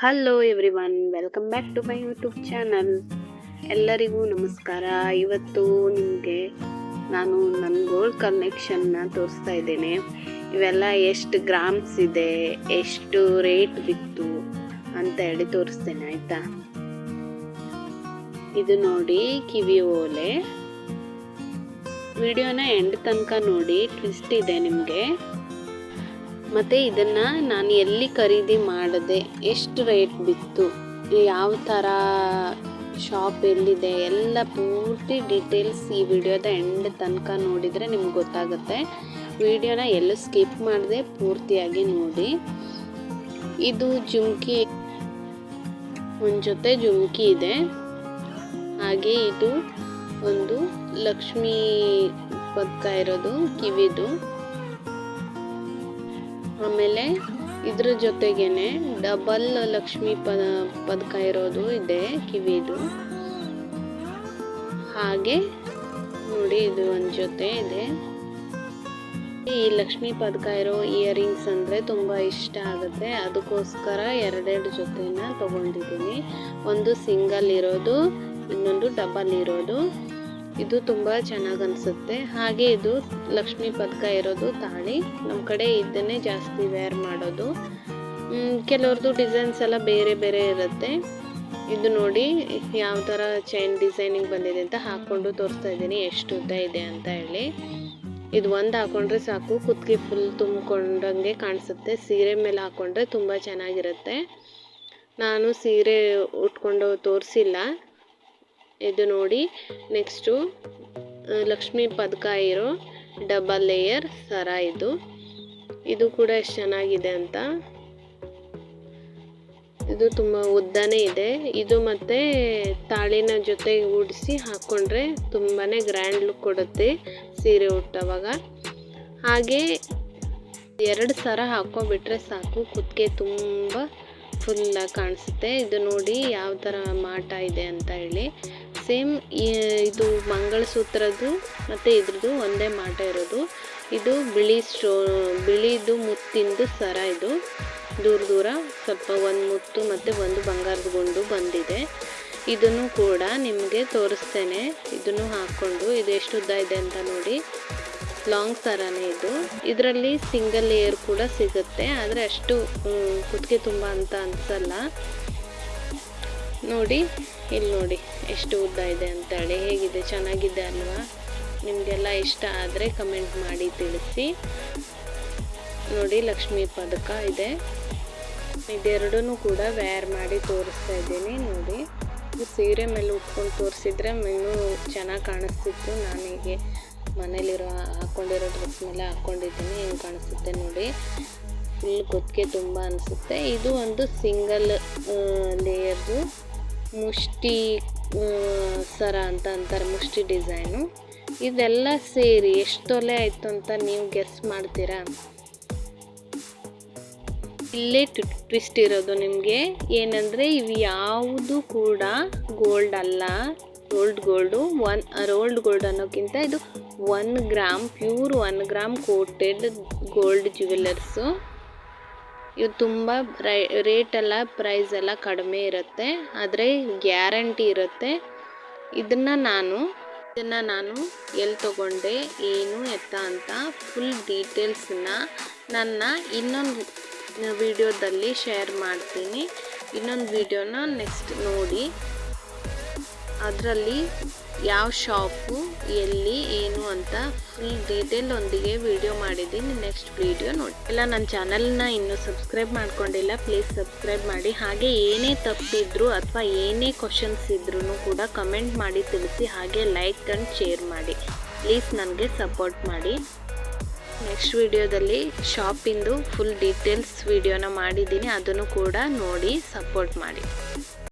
Hello everyone welcome back to my YouTube channel ಎಲ್ಲರಿಗೂ ನಮಸ್ಕಾರ. ಇವತ್ತು ನಿಮಗೆ ನಾನು ನನ್ನ ಗೋಲ್ಡ್ ಕಲೆಕ್ಷನ್ನ ತೋರಿಸ್ತಾ ಇದ್ದೇನೆ. ಇವೆಲ್ಲ ಎಷ್ಟು ಗ್ರಾಮ್ಸ್ ಇದೆ, ಎಷ್ಟು ರೇಟ್ ಬಿತ್ತು ಅಂತ ಹೇಳಿ ತೋರಿಸ್ತೇನೆ, ಆಯಿತಾ? ಇದು ನೋಡಿ ಕಿವಿ ಓಲೆ. ವಿಡಿಯೋನ ಎಂಡ್ ತನಕ ನೋಡಿ ಟ್ವಿಸ್ಟ್ ಇದೆ ನಿಮಗೆ. ಮತ್ತು ಇದನ್ನು ನಾನು ಎಲ್ಲಿ ಖರೀದಿ ಮಾಡಿದೆ ಎಷ್ಟು ರೇಟ್ ಬಿತ್ತು, ಯಾವ ಥರ ಶಾಪ್ ಎಲ್ಲಿದೆ, ಎಲ್ಲ ಪೂರ್ತಿ ಡೀಟೇಲ್ಸ್ ಈ ವಿಡಿಯೋದ ಎಂಡ್ ತನಕ ನೋಡಿದರೆ ನಿಮ್ಗೆ ಗೊತ್ತಾಗುತ್ತೆ. ವಿಡಿಯೋನ ಎಲ್ಲೂ ಸ್ಕಿಪ್ ಮಾಡದೆ ಪೂರ್ತಿಯಾಗಿ ನೋಡಿ. ಇದು ಜುಮ್ಕಿ, ಒಂದು ಜೊತೆ ಜುಮ್ಕಿ ಇದೆ. ಹಾಗೆ ಇದು ಒಂದು ಲಕ್ಷ್ಮೀ ಪದಕ ಇರೋದು ಕಿವಿದು. ಆಮೇಲೆ ಇದ್ರ ಜೊತೆಗೇನೆ ಡಬಲ್ ಲಕ್ಷ್ಮಿ ಪದ, ಪದಕ ಇರೋದು ಇದೆ, ಕಿವಿದು. ಹಾಗೆ ನೋಡಿ ಇದು ಒಂದು ಜೊತೆ ಇದೆ. ಈ ಲಕ್ಷ್ಮಿ ಪದಕ ಇರೋ ಇಯರಿಂಗ್ಸ್ ಅಂದರೆ ತುಂಬ ಇಷ್ಟ ಆಗುತ್ತೆ. ಅದಕ್ಕೋಸ್ಕರ ಎರಡೆರಡು ಜೊತೆನ ತಗೊಂಡಿದ್ದೀನಿ. ಒಂದು ಸಿಂಗಲ್ ಇರೋದು, ಇನ್ನೊಂದು ಡಬಲ್ ಇರೋದು. ಇದು ತುಂಬ ಚೆನ್ನಾಗಿ ಅನಿಸುತ್ತೆ. ಹಾಗೆ ಇದು ಲಕ್ಷ್ಮೀ ಪದಕ ಇರೋದು ತಾಳಿ. ನಮ್ಮ ಕಡೆ ಇದನ್ನೇ ಜಾಸ್ತಿ ವೇರ್ ಮಾಡೋದು. ಕೆಲವ್ರದ್ದು ಡಿಸೈನ್ಸ್ ಎಲ್ಲ ಬೇರೆ ಬೇರೆ ಇರುತ್ತೆ. ಇದು ನೋಡಿ ಯಾವ ಥರ ಚೈನ್ ಡಿಸೈನಿಂಗ್ ಬಂದಿದೆ ಅಂತ ಹಾಕ್ಕೊಂಡು ತೋರಿಸ್ತಾ ಇದ್ದೀನಿ. ಎಷ್ಟು ಉದ್ದ ಇದೆ ಅಂತ ಹೇಳಿ. ಇದು ಒಂದು ಹಾಕೊಂಡ್ರೆ ಸಾಕು. ಕುತ್ತಿಗೆ ಫುಲ್ ತುಂಬಿಕೊಂಡಂಗೆ ಕಾಣಿಸುತ್ತೆ. ಸೀರೆ ಮೇಲೆ ಹಾಕ್ಕೊಂಡ್ರೆ ತುಂಬ ಚೆನ್ನಾಗಿರುತ್ತೆ. ನಾನು ಸೀರೆ ಉಟ್ಕೊಂಡು ತೋರಿಸಿಲ್ಲ. ಇದು ನೋಡಿ, ನೆಕ್ಸ್ಟು ಲಕ್ಷ್ಮೀ ಪದಕ ಇರೋ ಡಬಲ್ ಲೇಯರ್ ಸರ ಇದು. ಇದು ಕೂಡ ಎಷ್ಟು ಚೆನ್ನಾಗಿದೆ ಅಂತ. ಇದು ತುಂಬ ಉದ್ದನೇ ಇದೆ. ಇದು ಮತ್ತು ತಾಳಿನ ಜೊತೆ ಉಡಿಸಿ ಹಾಕ್ಕೊಂಡ್ರೆ ತುಂಬಾ ಗ್ರ್ಯಾಂಡ್ ಲುಕ್ ಕೊಡುತ್ತೆ ಸೀರೆ ಉಟ್ಟವಾಗ. ಹಾಗೆ ಎರಡು ಸರ ಹಾಕ್ಕೊಂಡ್ಬಿಟ್ರೆ ಸಾಕು, ಕುತ್ತಿಗೆ ತುಂಬ ಫುಲ್ಲಾಗಿ ಕಾಣಿಸುತ್ತೆ. ಇದು ನೋಡಿ ಯಾವ ಥರ ಮಾಟ ಇದೆ ಅಂತ ಹೇಳಿ. ಸೇಮ್ ಇದು ಮಂಗಳಸೂತ್ರದ್ದು ಮತ್ತು ಇದ್ರದ್ದು ಒಂದೇ ಮಾಟ ಇರೋದು. ಇದು ಬಿಳಿ ಸ್ಟೋ ಬಿಳಿದು ಮುತ್ತಿಂದು ಸರ ಇದು. ದೂರ ದೂರ ಸ್ವಲ್ಪ ಒಂದು ಮುತ್ತು ಮತ್ತು ಒಂದು ಬಂಗಾರದ ಗುಂಡು ಬಂದಿದೆ. ಇದನ್ನು ಕೂಡ ನಿಮಗೆ ತೋರಿಸ್ತೇನೆ. ಇದನ್ನು ಹಾಕ್ಕೊಂಡು ಇದು ಎಷ್ಟು ಉದ್ದ ಇದೆ ಅಂತ ನೋಡಿ. ಲಾಂಗ್ ಸರನೇ ಇದು. ಇದರಲ್ಲಿ ಸಿಂಗಲ್ ಲೇಯರ್ ಕೂಡ ಸಿಗುತ್ತೆ. ಆದರೆ ಅಷ್ಟು ಕುತ್ತಿಗೆ ತುಂಬ ಅಂತ ಅನಿಸಲ್ಲ. ನೋಡಿ. ಇಲ್ಲಿ ನೋಡಿ, ಎಷ್ಟು ಉದ್ದ ಇದೆ ಅಂತೇಳಿ, ಹೇಗಿದೆ, ಚೆನ್ನಾಗಿದೆ ಅಲ್ವಾ? ನಿಮಗೆಲ್ಲ ಇಷ್ಟ ಆದರೆ ಕಮೆಂಟ್ ಮಾಡಿ ತಿಳಿಸಿ. ನೋಡಿ, ಲಕ್ಷ್ಮೀ ಪದಕ ಇದೆ. ಇದೆರಡೂ ಕೂಡ ವೇರ್ ಮಾಡಿ ತೋರಿಸ್ತಾ ಇದ್ದೀನಿ, ನೋಡಿ. ಸೀರೆ ಮೇಲೆ ಉಟ್ಕೊಂಡು ತೋರಿಸಿದ್ರೆ ಇನ್ನೂ ಚೆನ್ನಾಗಿ ಕಾಣಿಸ್ತಿತ್ತು. ನಾನೀಗೆ ಮನೇಲಿರೋ ಹಾಕ್ಕೊಂಡಿರೋ ಡ್ರೆಸ್ ಮೇಲೆ ಹಾಕ್ಕೊಂಡಿದ್ದೀನಿ ಹೆಂಗೆ ಕಾಣಿಸುತ್ತೆ ನೋಡಿ. ಫುಲ್ ಗೊತ್ತಿಗೆ ತುಂಬ ಅನಿಸುತ್ತೆ. ಇದು ಒಂದು ಸಿಂಗಲ್ ಲೇಯರ್ದು ಮುಷ್ಟಿ ಸರ ಅಂತ ಅಂತಾರೆ, ಮುಷ್ಟಿ ಡಿಸೈನು. ಇದೆಲ್ಲ ಸೇರಿ ಎಷ್ಟು ತೊಲೆ ಆಯಿತು ಅಂತ ನೀವು ಗೆಸ್ ಮಾಡ್ತೀರಾ? ಇಲ್ಲೇ ಟ್ವಿಸ್ಟ್ ಇರೋದು ನಿಮಗೆ. ಏನಂದರೆ ಇವು ಯಾವುದು ಕೂಡ ಗೋಲ್ಡ್ ಅಲ್ಲ. Rolled gold one rolled gold ಅನ್ನೋಕ್ಕಿಂತ ಇದು one gram pure one gram coated gold jewellers ಇವು ತುಂಬ ರೈ, ರೇಟೆಲ್ಲ ಪ್ರೈಸ್ ಎಲ್ಲ ಕಡಿಮೆ ಇರುತ್ತೆ. ಆದರೆ ಗ್ಯಾರಂಟಿ ಇರುತ್ತೆ. ಇದನ್ನು ನಾನು ಇದನ್ನು ನಾನು ಎಲ್ಲಿ ತೊಗೊಂಡೆ, ಏನು, ಎತ್ತ ಅಂತ ಫುಲ್ ಡೀಟೇಲ್ಸನ್ನ ನನ್ನ ಇನ್ನೊಂದು ವಿಡಿಯೋದಲ್ಲಿ ಶೇರ್ ಮಾಡ್ತೀನಿ. ಇನ್ನೊಂದು ವಿಡಿಯೋನ ನೆಕ್ಸ್ಟ್ ನೋಡಿ. ಅದರಲ್ಲಿ ಯಾವ ಶಾಪು ಎಲ್ಲಿ ಅಂತ ಫುಲ್ ಡೀಟೇಲ್ ಒಂದಿಗೆ ವಿಡಿಯೋ ಮಾಡಿದ್ದೀನಿ. ನೆಕ್ಸ್ಟ್ ವಿಡಿಯೋ ನೋಡಿ. ಎಲ್ಲ ನನ್ನ ಚಾನಲ್ನ ಇನ್ನೂ ಸಬ್ಸ್ಕ್ರೈಬ್ ಮಾಡ್ಕೊಂಡಿಲ್ಲ. ಪ್ಲೀಸ್ ಸಬ್ಸ್ಕ್ರೈಬ್ ಮಾಡಿ. ಹಾಗೆ ಏನೇ ತಪ್ಪಿದ್ರು ಅಥವಾ ಏನೇ ಕ್ವಶನ್ಸ್ ಇದ್ರೂ ಕೂಡ ಕಮೆಂಟ್ ಮಾಡಿ, ತಿಳಿಸಿ. ಹಾಗೆ ಲೈಕ್ ಆ್ಯಂಡ್ ಶೇರ್ ಮಾಡಿ. ಪ್ಲೀಸ್ ನನಗೆ ಸಪೋರ್ಟ್ ಮಾಡಿ. ನೆಕ್ಸ್ಟ್ ವಿಡಿಯೋದಲ್ಲಿ ಶಾಪಿಂದು ಫುಲ್ ಡೀಟೇಲ್ಸ್ ವಿಡಿಯೋನ ಮಾಡಿದ್ದೀನಿ. ಅದನ್ನು ಕೂಡ ನೋಡಿ ಸಪೋರ್ಟ್ ಮಾಡಿ.